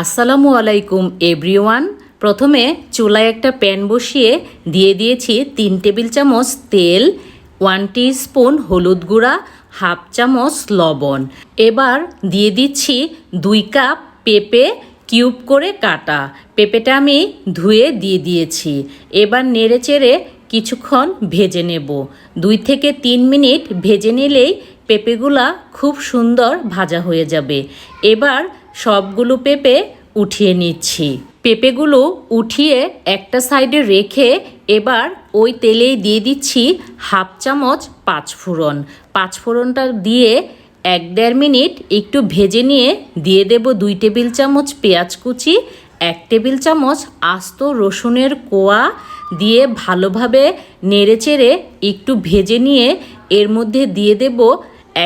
আসসালামু আলাইকুম এভরিওয়ান প্রথমে চুলায় একটা প্যান বসিয়ে দিয়ে দিয়েছি তিন টেবিল চামচ তেল ওয়ান স্পুন হলুদ গুঁড়া হাফ চামচ লবণ। এবার দিয়ে দিচ্ছি দুই কাপ পেঁপে কিউব করে কাটা। পেঁপেটা আমি ধুয়ে দিয়ে দিয়েছি। এবার নেড়ে চেড়ে কিছুক্ষণ ভেজে নেব। দুই থেকে তিন মিনিট ভেজে নিলেই পেঁপেগুলা খুব সুন্দর ভাজা হয়ে যাবে। এবার সবগুলো পেঁপে উঠিয়ে নিচ্ছি। পেঁপেগুলো উঠিয়ে একটা সাইডে রেখে এবার ওই তেলেই দিয়ে দিচ্ছি হাফ চামচ পাঁচফোড়ন। পাঁচফোড়নটা দিয়ে এক দেড় মিনিট একটু ভেজে নিয়ে দিয়ে দেব দুই টেবিল চামচ পেঁয়াজ কুচি, এক টেবিল চামচ আস্ত রসুনের কোয়া দিয়ে ভালোভাবে নেড়েচেড়ে একটু ভেজে নিয়ে এর মধ্যে দিয়ে দেব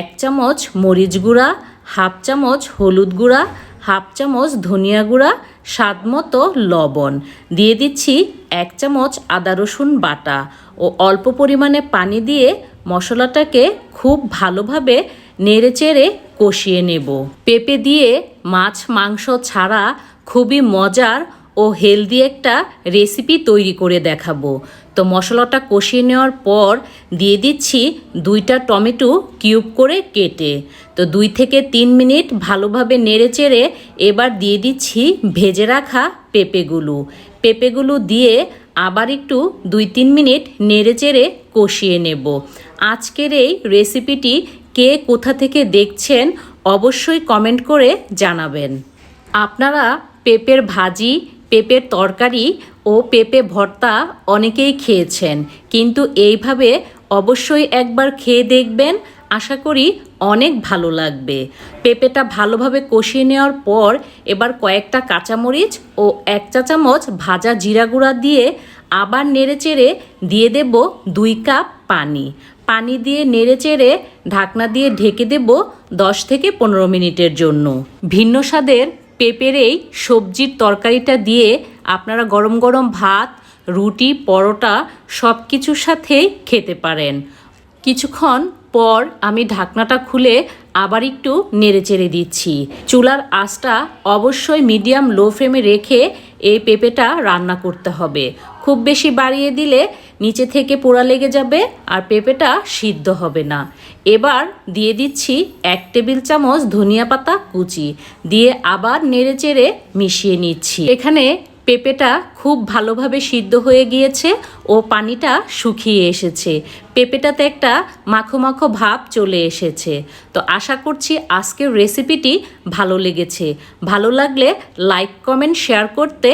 এক চামচ মরিচ গুঁড়া হাফ চামচ হলুদ গুঁড়া, হাফ চামচ ধনিয়া গুঁড়া, স্বাদ মতো লবণ। দিয়ে দিচ্ছি এক চামচ আদা রসুন বাটা ও অল্প পরিমাণে পানি দিয়ে মশলাটাকে খুব ভালোভাবে নেড়েচেড়ে কষিয়ে নেব। পেঁপে দিয়ে মাছ মাংস ছাড়া খুবই মজার ও হেলদি একটা রেসিপি তৈরি করে দেখাবো। তো মশলাটা কষিয়ে নেওয়ার পর দিয়ে দিচ্ছি দুইটা টমেটো কিউব করে কেটে। তো দুই থেকে তিন মিনিট ভালোভাবে নেড়ে চেড়ে এবার দিয়ে দিচ্ছি ভেজে রাখা পেঁপেগুলো। পেঁপেগুলো দিয়ে আবার একটু দুই তিন মিনিট নেড়ে চেড়ে কষিয়ে নেব। আজকের এই রেসিপিটি কে কোথা থেকে দেখছেন অবশ্যই কমেন্ট করে জানাবেন। আপনারা পেঁপের ভাজি পেঁপের তরকারি ও পেঁপে ভর্তা অনেকেই খেয়েছেন। কিন্তু এইভাবে অবশ্যই একবার খেয়ে দেখবেন। আশা করি অনেক ভালো লাগবে। পেঁপেটা ভালোভাবে কষিয়ে নেওয়ার পর এবার কয়েকটা কাঁচামরিচ ও এক চা চামচ ভাজা জিরা গুঁড়া দিয়ে আবার নেড়েচেড়ে দিয়ে দেব দুই কাপ পানি। পানি দিয়ে নেড়েচেড়ে ঢাকনা দিয়ে ঢেকে দেব দশ থেকে পনেরো মিনিটের জন্য। ভিন্ন স্বাদের পেঁপের সবজির তরকারিটা দিয়ে আপনারা গরম গরম ভাত, রুটি, পরোটা সব কিছুর সাথেই খেতে পারেন। কিছুক্ষণ পর আমি ঢাকনাটা খুলে আবার একটু নেড়ে নেড়েচেড়ে দিচ্ছি। চুলার আঁচটা অবশ্যই মিডিয়াম লো ফ্লেমে রেখে এই পেঁপেটা রান্না করতে হবে। খুব বেশি বাড়িয়ে দিলে নিচে থেকে পোড়া লেগে যাবে আর পেঁপেটা সিদ্ধ হবে না। এবার দিয়ে দিচ্ছি এক টেবিল চামচ ধনিয়া পাতা কুচি। দিয়ে আবার নেড়ে চেড়ে মিশিয়ে নিচ্ছি। এখানে পেঁপেটা খুব ভালোভাবে সিদ্ধ হয়ে গিয়েছে ও পানিটা শুকিয়ে এসেছে। পেঁপেটাতে একটা মাখো মাখো ভাব চলে এসেছে। তো আশা করছি আজকের রেসিপিটি ভালো লেগেছে। ভালো লাগলে লাইক কমেন্ট শেয়ার করতে